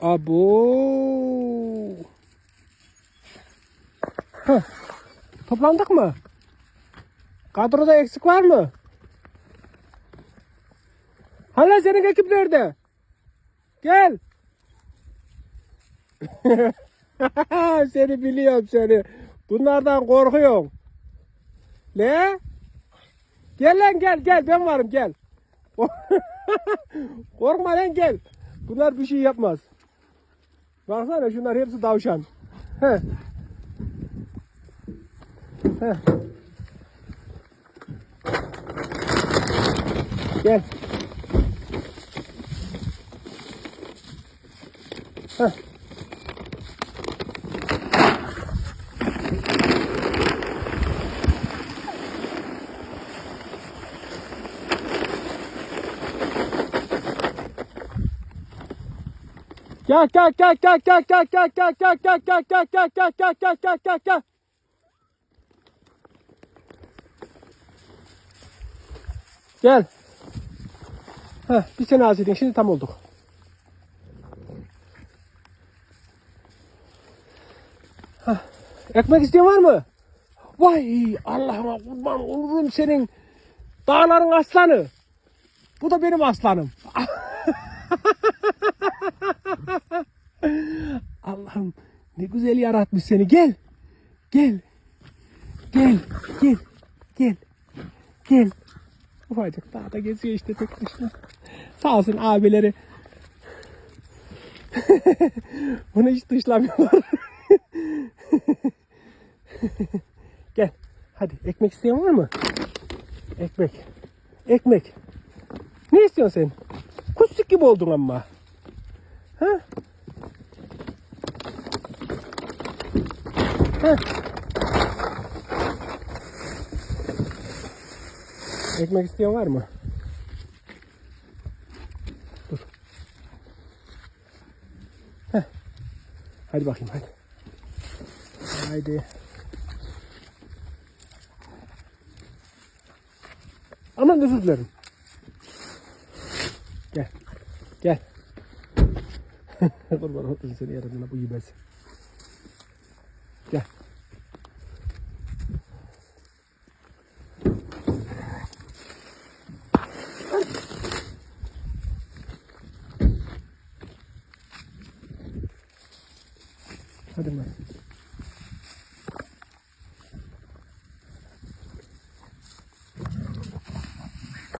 Abo. Heh. Toplandık mı? Kadroda eksik var mı? Hala senin ekip nerede? Gel. seni biliyorum seni. Bunlardan korkuyorum. Ne? Gel lan gel gel ben varım gel. Korkma lan gel. Bunlar bir şey yapmaz. Baksana şunlar hepsi tavşan. Heh. Heh. Gel. Heh. Gel gel gel gel gel gel gel gel gel gel gel gel gel gel gel gel gel gel gel. Gel. Heh, bir sene az. Şimdi tam olduk. Heh, ekmek isteyen var mı? Vay Allah'ıma kurban olurum senin dağların aslanı. Bu da benim aslanım. Allah'ım ne güzel yaratmış seni. Gel. Gel. Gel. Gel. Gel. Gel. Ufacık dağda geziyor işte tek başına. Sağ olsun abileri. Bunu hiç dışlamıyorlar. Gel. Hadi ekmek isteyen var mı? Ekmek. Ekmek. Ne istiyorsun sen? Kusuk gibi oldun ama. Ha? Ha? Ekmek isteyen var mı? Dur. Heh. Hadi bakayım hadi. Haydi. Aman özür dilerim. Gel. Gel. Kurban olsun seni yaradığına bu yemez. Gel. Hadi bakalım.